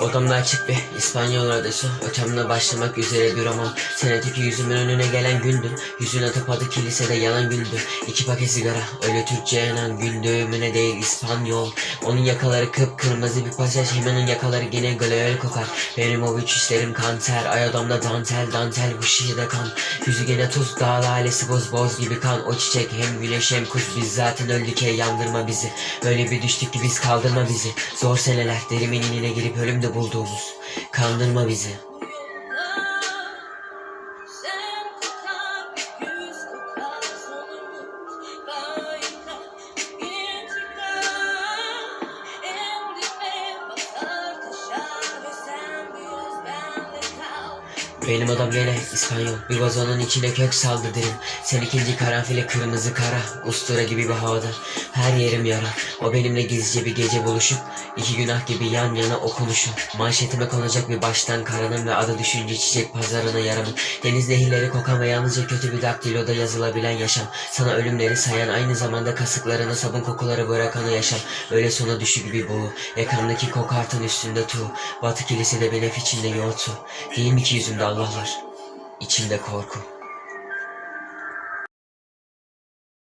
Odamda açık bir İspanyol radyosu. Ötemle başlamak üzere bir roman. Senedeki yüzümün önüne gelen gündü Yüzün atıp adı kilisede yalan güldü İki paket sigara. Öyle Türkçe yanan Güldüğümüne değil İspanyol. Onun yakaları kıpkırmızı bir pasaj. Hemen'in yakaları yine global kokar. Benim o üç işlerim kanser. Ay odamda dantel dantel bu şiirde kan. Yüzü gene tuz dağ lalesi boz boz gibi kan. O çiçek hem güneş hem kuş. Biz zaten öldük ey yandırma bizi. Öyle bir düştük ki biz kaldırma bizi. Zor seneler derimin inine girip ölümde bulduğumuz. Kandırma bizi. Benim adam gene İspanyol. Bir vazonun içine kök saldı derim Sen ikinci karanfile kırmızı kara Ustura gibi bir havada. Her yerim yara O benimle gizlice bir gece buluşup iki günah gibi yan yana okunuşu Manşetime konacak bir baştan karanın Ve adı düşünce çiçek pazarına yaramın Deniz nehirleri kokan ve yalnızca kötü bir daktiloda yazılabilen yaşam. Sana ölümleri sayan aynı zamanda kasıklarına sabun kokuları bırakan o yaşam. Öyle sona düşü gibi bu. Yakamdaki kokartın üstünde tuğ Batı kilisede bir nef içinde yoğurt su. Değil mi ki yüzümde Allah'lar? İçimde korku